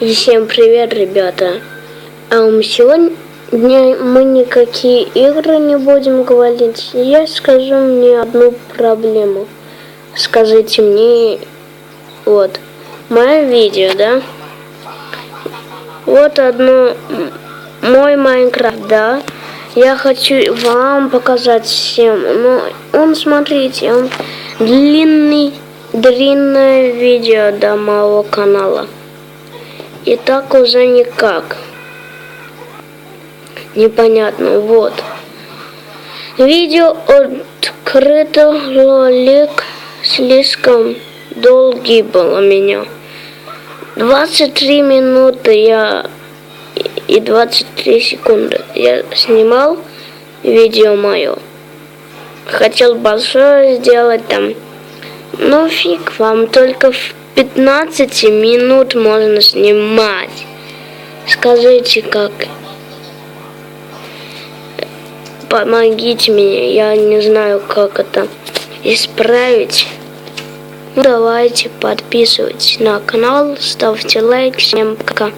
Всем привет, ребята. А сегодня мы никакие игры не будем говорить. Я скажу мне одну проблему. Скажите мне, вот, мое видео, да? Вот одно, мой Майнкрафт, да? Я хочу вам показать всем. Но он, смотрите, он длинный, длинное видео до моего канала. И так уже никак. Непонятно, вот. Видео открыто, ролик слишком долгий был у меня. 23 минуты я и 23 секунды я снимал видео мое. Хотел большое сделать там. Но фиг вам, только в 15 минут можно снимать. Скажите, как? Помогите мне, я не знаю, как это исправить. Ну, давайте подписывайтесь на канал, ставьте лайк. Всем пока.